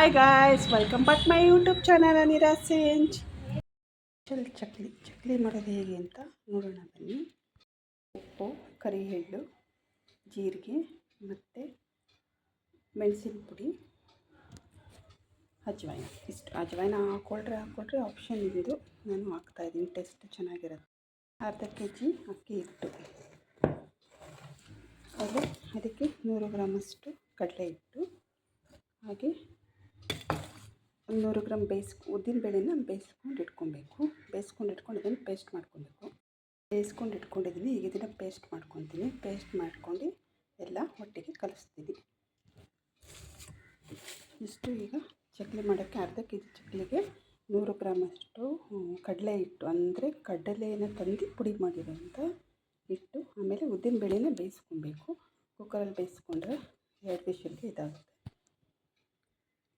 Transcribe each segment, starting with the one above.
Hi guys welcome back my YouTube channel ಅನಿರಾ ಸೇಂಜ್ ಚಕ್ಲಿ ಚಕ್ಲಿ ಮಾಡೋದು ಹೇಗೆ ಅಂತ ನೋಡೋಣ ಬನ್ನಿ. ಉಪ್ಪು ಕರಿ ಎಳ್ಳು ಜೀರಿಗೆ ಮತ್ತು ಮೆಣಸಿನ ಪುಡಿ, ಅಜ್ವಾಯಿನ. ಇಷ್ಟು ಅಜ್ವಾಯಿನ ಹಾಕ್ಕೊಳ್ರೆ ಹಾಕ್ಕೊಳ್ರೆ ಆಪ್ಷನ್ ಇದು ನಾನು ಹಾಕ್ತಾಯಿದ್ದೀನಿ ಟೇಸ್ಟ್ ಚೆನ್ನಾಗಿರುತ್ತೆ. ಅರ್ಧ ಕೆ ಜಿ ಅಕ್ಕಿ ಹಿಟ್ಟು. ಅದು ಅದಕ್ಕೆ ನೂರು ಗ್ರಾಮಷ್ಟು ಕಡಲೆ ಹಿಟ್ಟು. ಹಾಗೆ ಒಂದು ನೂರು ಗ್ರಾಮ್ ಬೇಯಿಸ್ಕೊ ಉದ್ದಿನಬೇಳೆನ ಬೇಯಿಸ್ಕೊಂಡು ಇಟ್ಕೊಬೇಕು. ಬೇಯಿಸ್ಕೊಂಡು ಇಟ್ಕೊಂಡು ಇದನ್ನು ಪೇಸ್ಟ್ ಮಾಡ್ಕೊಬೇಕು. ಬೇಯಿಸ್ಕೊಂಡು ಇಟ್ಕೊಂಡಿದ್ದೀನಿ ಈಗ ಇದನ್ನು ಪೇಸ್ಟ್ ಮಾಡ್ಕೊತೀನಿ. ಪೇಸ್ಟ್ ಮಾಡ್ಕೊಂಡು ಎಲ್ಲ ಒಟ್ಟಿಗೆ ಕಲಿಸ್ತೀನಿ. ಇಷ್ಟು ಈಗ ಚಕ್ಲಿ ಮಾಡೋಕ್ಕೆ ಅರ್ಧ ಕೆ ಜಿ ಚಕ್ಲಿಗೆ ನೂರು ಗ್ರಾಮಷ್ಟು ಕಡಲೆ ಹಿಟ್ಟು. ಅಂದರೆ ಕಡಲೆಯನ್ನು ತಂದು ಪುಡಿ ಮಾಡಿರೋಂಥ ಹಿಟ್ಟು. ಆಮೇಲೆ ಉದ್ದಿನ ಬೇಳೆನ ಬೇಯಿಸ್ಕೊಬೇಕು. ಕುಕ್ಕರಲ್ಲಿ ಬೇಯಿಸ್ಕೊಂಡ್ರೆ ಎರಡು ವಿಷಲ್ಗೆ ಇದಾಗುತ್ತೆ.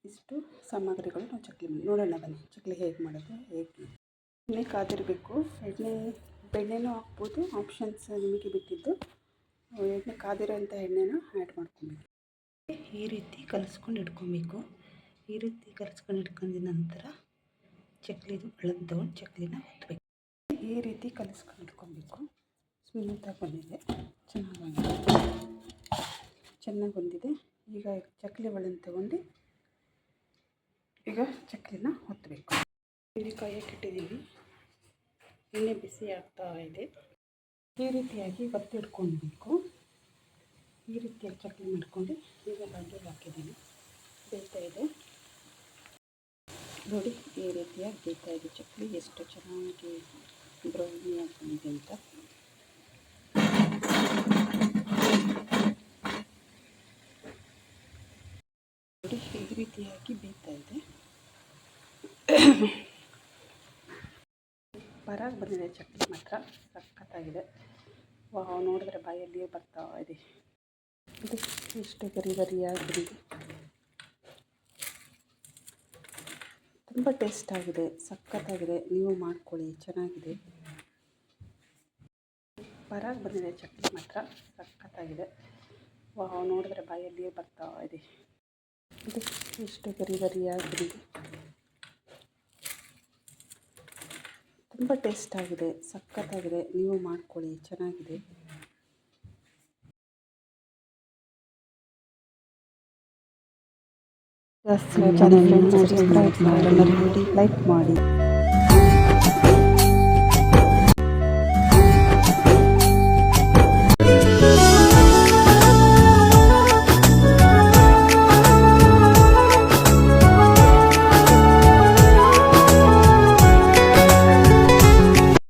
ಇಷ್ಟು ಸಾಮಗ್ರಿಗಳು ನಾವು ಚಕ್ಲಿ ನೋಡೋಣ ಬನ್ನಿ. ಚಕ್ಲಿ ಹೇಗೆ ಮಾಡೋದು, ಹೇಗೆ ಎಣ್ಣೆ ಕಾದಿರಬೇಕು. ಎಣ್ಣೆ, ಬೆಣ್ಣೆನೂ ಹಾಕ್ಬೋದು. ಆಪ್ಷನ್ಸ್ ನಿಮಗೆ ಬಿಟ್ಟಿದ್ದು. ಎಣ್ಣೆ ಕಾದಿರೋಂಥ ಎಣ್ಣೆನ ಆ್ಯಡ್ ಮಾಡ್ಕೊಬೇಕು. ಈ ರೀತಿ ಕಲಿಸ್ಕೊಂಡು ಇಟ್ಕೊಬೇಕು. ಈ ರೀತಿ ಕಲಿಸ್ಕೊಂಡು ಇಟ್ಕೊಂಡ ನಂತರ ಚಕ್ಲಿದು ಬೆಳೆದು ತೊಗೊಂಡು ಚಕ್ಲಿನ ಒತ್ತಬೇಕು ಈ ರೀತಿ ಕಲಿಸ್ಕೊಂಡು ಇಟ್ಕೊಬೇಕು. ಸ್ಮೂತಾಗಿ ಬಂದಿದೆ. ಚೆನ್ನಾಗಿ ಚೆನ್ನಾಗಿ ಬಂದಿದೆ. ಈಗ ಚಕ್ಲಿ ಒಳನ್ನು ತಗೊಂಡು ಈಗ ಚಕ್ಕಲಿನ ಹೊತ್ತಬೇಕು ಇಲ್ಲಿ ಕಾಯಕ್ಕೆ ಇಟ್ಟಿದ್ದೀವಿ ಎಣ್ಣೆ ಬಿಸಿ ಆಗ್ತಾ ಇದೆ. ಈ ರೀತಿಯಾಗಿ ಒತ್ತಿ ಇಟ್ಕೊಳ್ಬೇಕು. ಈ ರೀತಿಯಾಗಿ ಚಕ್ಲಿ ಮಾಡ್ಕೊಂಡು ಈಗ ಬಾಂಡೆಗೆ ಹಾಕಿದ್ದೀನಿ ಬೇಯ್ತಾ ಇದೆ. ನೋಡಿ, ಈ ರೀತಿಯಾಗಿ ಬೇಯ್ತಾ ಇದೆ ಚಕ್ಕಿ ಎಷ್ಟು ಚೆನ್ನಾಗಿ ಬ್ರೌನಿಯಾಗಿ ಇದೆ ಅಂತ. ನೋಡಿ ಈ ರೀತಿಯಾಗಿ ಬೇಯ್ತಾ ಇದೆ. ಬರಾಗಿ ಬಂದಿದೆ ಚಟ್ನಿ ಮಾತ್ರ. ಸಖತ್ತಾಗಿದೆ. ವಾ ನೋಡಿದ್ರೆ ಬಾಯಲ್ಲಿ ಬರ್ತಾ ಇದೆ. ಇದು ಎಷ್ಟು ಗರಿ ಗರಿಯಾಗಿ ತುಂಬ ಟೇಸ್ಟ್ ಆಗಿದೆ, ಸಖತ್ತಾಗಿದೆ. ನೀವು ಮಾಡ್ಕೊಳ್ಳಿ, ಚೆನ್ನಾಗಿದೆ. ಬರಾಗಿ ಬಂದಿದೆ ಚಟ್ನಿ ಮಾತ್ರ. ಸಖತ್ತಾಗಿದೆ. ವಾ ನೋಡಿದ್ರೆ ಬಾಯಲ್ಲಿ ಬರ್ತಾ ಇದೆ. ಇದು ಎಷ್ಟು ಗರಿ ಬರಿಯಾಗಿ ತುಂಬ ಟೇಸ್ಟ್ ಆಗಿದೆ ಸಖತ್ತಾಗಿದೆ. ನೀವು ಮಾಡ್ಕೊಳ್ಳಿ ಚೆನ್ನಾಗಿದೆ. ಜಾಸ್ತಿ ಫ್ರೆಂಡ್ಸ್ ಸಬ್ಸ್ಕ್ರೈಬ್ ಮಾಡಿ ಲೈಕ್ ಮಾಡಿ.